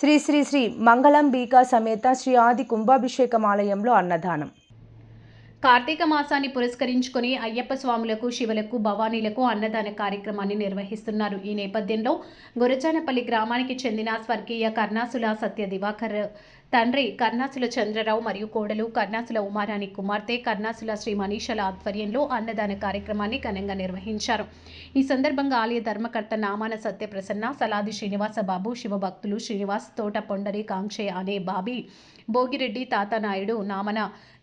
శ్రీ శ్రీ శ్రీ మంగళం బీకా సమేత శ్రీ ఆది కుంభాభిషేకం ఆలయంలో అన్నదానం. కార్తీక మాసాన్ని పురస్కరించుకొని అయ్యప్ప స్వాములకు శివులకు భవానీలకు అన్నదాన కార్యక్రమాన్ని నిర్వహిస్తున్నారు. ఈ నేపథ్యంలో గురజానపల్లి గ్రామానికి చెందిన స్వర్గీయ కర్ణాసుల సత్య దివాకర్ తండ్రి కర్ణాసుల చంద్రరావు మరియు కోడలు కర్ణాసుల ఉమారాణి కుమార్తె కర్ణాసుల శ్రీ మనీషల ఆధ్వర్యంలో అన్నదాన కార్యక్రమాన్ని ఘనంగా నిర్వహించారు. ఈ సందర్భంగా ఆలయ ధర్మకర్త నామాన సత్యప్రసన్న సలాది శ్రీనివాస బాబు శివభక్తులు శ్రీనివాస్ తోట పొండరి కాంక్షయ అనే బాబీ భోగిరెడ్డి తాతానాయుడు నామన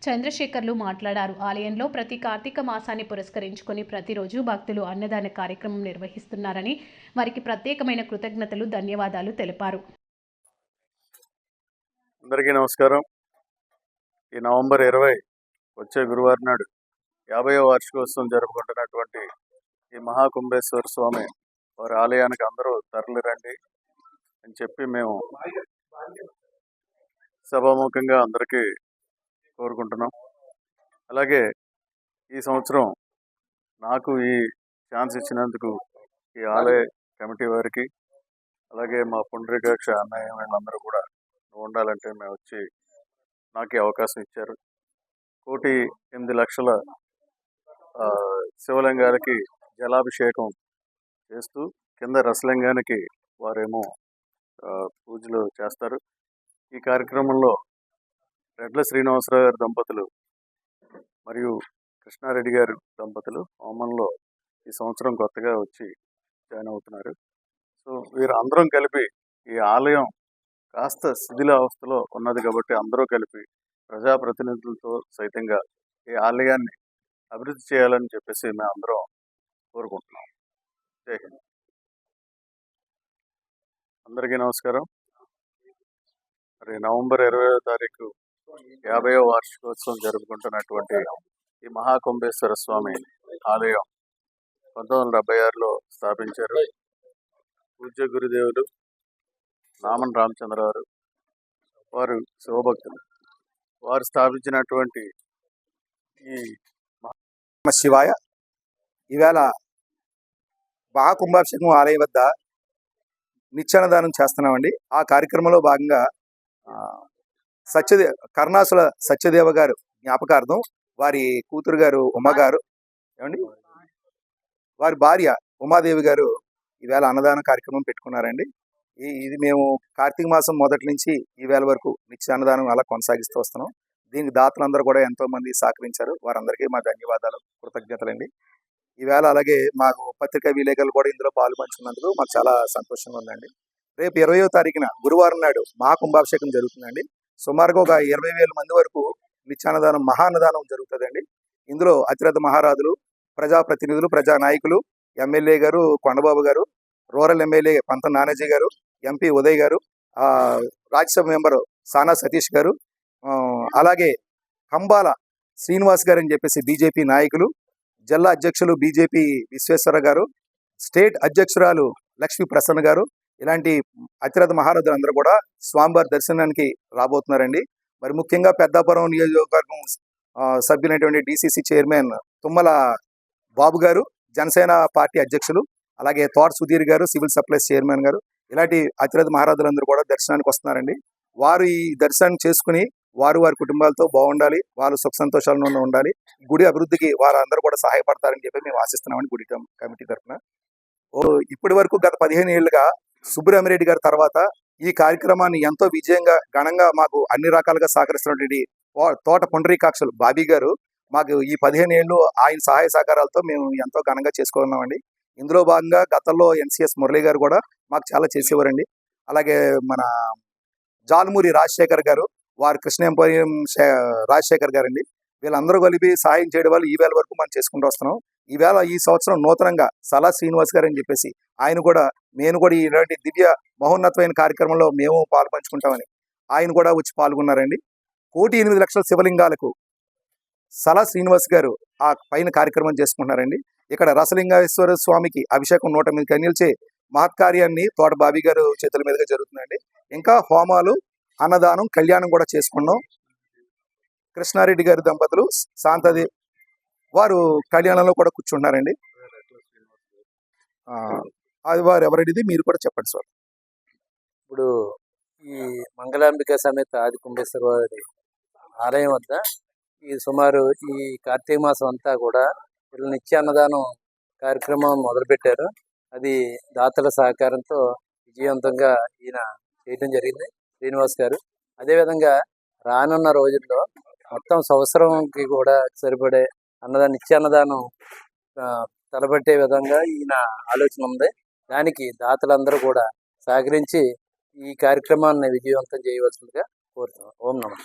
చంద్రశేఖర్లు మాట్లాడారు. ఆలయంలో ప్రతి కార్తీక మాసాన్ని పురస్కరించుకొని ప్రతిరోజు భక్తులు అన్నదాన కార్యక్రమం నిర్వహిస్తున్నారని వారికి ప్రత్యేకమైన కృతజ్ఞతలు ధన్యవాదాలు తెలిపారు. అందరికీ నమస్కారం. ఈ నవంబర్ ఇరవై వచ్చే గురువారం నాడు యాభైవ వార్షికోత్సవం జరుపుకుంటున్నటువంటి ఈ మహాకుంభేశ్వర స్వామి వారి ఆలయానికి అందరూ తరలి రండి అని చెప్పి మేము సభాముఖంగా అందరికీ కోరుకుంటున్నాం. అలాగే ఈ సంవత్సరం నాకు ఈ ఛాన్స్ ఇచ్చినందుకు ఈ ఆలయ కమిటీ వారికి అలాగే మా పుండ్రికాక్ష అన్నయ్య వీళ్ళందరూ కూడా ఉండాలంటే మేము వచ్చి నాకు అవకాశం ఇచ్చారు. కోటి ఎనిమిది లక్షల శివలింగానికి శివలింగాలకి జలాభిషేకం చేస్తూ కింద రసలింగానికి వారేమో పూజలు చేస్తారు. ఈ కార్యక్రమంలో రెడ్ల శ్రీనివాసరావు గారి దంపతులు మరియు కృష్ణారెడ్డి గారి దంపతులు హోమంలో ఈ సంవత్సరం కొత్తగా వచ్చి జాయిన్ అవుతున్నారు. సో వీరు అందరం కలిపి ఈ ఆలయం కాస్త శిథిలావస్థలో ఉన్నది కాబట్టి అందరూ కలిపి ప్రజాప్రతినిధులతో సైతంగా ఈ ఆలయాన్ని అభివృద్ధి చేయాలని చెప్పేసి మేము అందరం కోరుకుంటున్నాం. జై హింద్. అందరికీ నమస్కారం. మరి నవంబర్ ఇరవై తారీఖు యాభైవ వార్షికోత్సవం జరుపుకుంటున్నటువంటి ఈ మహాకుంభేశ్వర స్వామి ఆలయం పంతొమ్మిది వందల డెబ్బై ఆరులో స్థాపించారు. పూజ్య గురుదేవులు నామన్ రామచంద్రవారు వారు శివభక్తులు. వారు స్థాపించినటువంటి ఈ శివాయ ఈవేళ మహాకుంభాభిషేకం ఆలయం వద్ద నిత్యాన్నదానం చేస్తున్నామండి. ఆ కార్యక్రమంలో భాగంగా ఆ, సత్యదే కర్ణాసుల సత్యదేవ గారు జ్ఞాపకార్థం వారి కూతురు గారు ఉమా గారు ఏమండి? వారి భార్య ఉమాదేవి గారు ఈవేళ అన్నదాన కార్యక్రమం పెట్టుకున్నారండి. ఇది మేము కార్తీక మాసం మొదటి నుంచి ఈవేళ వరకు నిత్య అన్నదానం అలా కొనసాగిస్తూ వస్తున్నాం. దీనికి దాతలందరూ కూడా ఎంతో మంది సహకరించారు. వారందరికీ మా ధన్యవాదాలు. కృతజ్ఞతలండి. ఈవేళ అలాగే మాకు పత్రికా విలేకరులు కూడా ఇందులో పాలు పంచుకున్నందుకు మాకు చాలా సంతోషంగా ఉందండి. రేపు ఇరవయో తారీఖున గురువారం నాడు మహాకుంభాభిషేకం జరుగుతుందండి. సుమారుగా ఒక ఇరవై వేల మంది వరకు నిత్యాన్నదానం మహాన్నదానం జరుగుతుందండి. ఇందులో అతిరథ మహారాజులు ప్రజాప్రతినిధులు ప్రజా నాయకులు ఎమ్మెల్యే గారు కొండబాబు గారు రూరల్ ఎమ్మెల్యే పంత నానాజీ గారు ఎంపీ ఉదయ్ గారు రాజ్యసభ మెంబర్ సానా సతీష్ గారు అలాగే కంబాల శ్రీనివాస్ గారు అని చెప్పేసి బీజేపీ నాయకులు జిల్లా అధ్యక్షులు బీజేపీ విశ్వేశ్వర గారు స్టేట్ అధ్యక్షురాలు లక్ష్మీ ప్రసన్న గారు ఇలాంటి అతిరథ మహారథులు అందరూ కూడా స్వామివారి దర్శనానికి రాబోతున్నారండి. మరి ముఖ్యంగా పెద్దాపురం నియోజకవర్గం సభ్యులైనటువంటి DCC chairman Tummala Babu garu Janasena party అధ్యక్షులు అలాగే తోట సుధీర్ గారు సివిల్ సప్లైస్ చైర్మన్ గారు ఇలాంటి అతిరథ మహారాజులందరూ కూడా దర్శనానికి వస్తున్నారండి. వారు ఈ దర్శనం చేసుకుని వారు వారి కుటుంబాలతో బాగుండాలి వాళ్ళు సుఖ సంతోషాలను ఉండాలి గుడి అభివృద్ధికి వారందరూ కూడా సహాయపడతారని చెప్పి మేము ఆశిస్తున్నామని గుడి కమిటీ తరఫున. ఓ ఇప్పటి వరకు గత పదిహేను ఏళ్ళుగా సుబ్రహ్మరెడ్డి గారి తర్వాత ఈ కార్యక్రమాన్ని ఎంతో విజయంగా ఘనంగా మాకు అన్ని రకాలుగా సహకరిస్తున్నటువంటి తోట పుండరీకాక్షలు బాబీ గారు మాకు ఈ పదిహేను ఏళ్ళు ఆయన సహాయ సహకారాలతో మేము ఎంతో ఘనంగా చేసుకున్నామండి. ఇందులో భాగంగా గతంలో ఎన్సిఎస్ మురళి గారు కూడా మాకు చాలా చేసేవారండి. అలాగే మన జాలమూరి రాజశేఖర్ గారు వారు కృష్ణ ఎంపోరియం రాజశేఖర్ గారండి. వీళ్ళందరూ కలిపి సహాయం చేయడం వల్ల ఈవేళ వరకు మనం చేసుకుంటూ వస్తున్నాం. ఈవేళ ఈ సంవత్సరం నూతనంగా సలా శ్రీనివాస్ గారు అని చెప్పేసి ఆయన కూడా నేను కూడా ఇలాంటి దివ్య మహోన్నతమైన కార్యక్రమంలో మేము పాల్పంచుకుంటామని ఆయన కూడా వచ్చి పాల్గొన్నారండి. కోటి ఎనిమిది లక్షల శివలింగాలకు సలా శ్రీనివాస్ గారు ఆ పైన కార్యక్రమం చేసుకుంటున్నారండి. ఇక్కడ రసలింగేశ్వర స్వామికి అభిషేకం నూట ఎనిమిది కన్యలచే మహత్కార్యాన్ని తోట బాబీ గారు చేతుల మీదుగా జరుగుతుందండి. ఇంకా హోమాలు అన్నదానం కళ్యాణం కూడా చేసుకున్నాం. కృష్ణారెడ్డి గారి దంపతులు శాంతది వారు కళ్యాణంలో కూడా కూర్చున్నారండి. అది వారు ఎవరడిది మీరు కూడా చెప్పండి సార్. ఇప్పుడు ఈ మంగళాంబిక సమేత ఆది కుంభేశ్వర వారి ఆలయం వద్ద ఈ సుమారు ఈ కార్తీక మాసం అంతా కూడా వీళ్ళు నిత్య అన్నదానం కార్యక్రమం మొదలుపెట్టారు. అది దాతల సహకారంతో విజయవంతంగా ఈయన చేయడం జరిగింది శ్రీనివాస్ గారు. అదేవిధంగా రానున్న రోజుల్లో మొత్తం సంవత్సరంకి కూడా సరిపడే అన్నదానం నిత్య అన్నదానం ఆ, తలపెట్టే విధంగా ఈయన ఆలోచన ఉంది. దానికి దాతలందరూ కూడా సహకరించి ఈ కార్యక్రమాన్ని విజయవంతం చేయవలసిందిగా కోరుతున్నాం. ఓం నమస్తే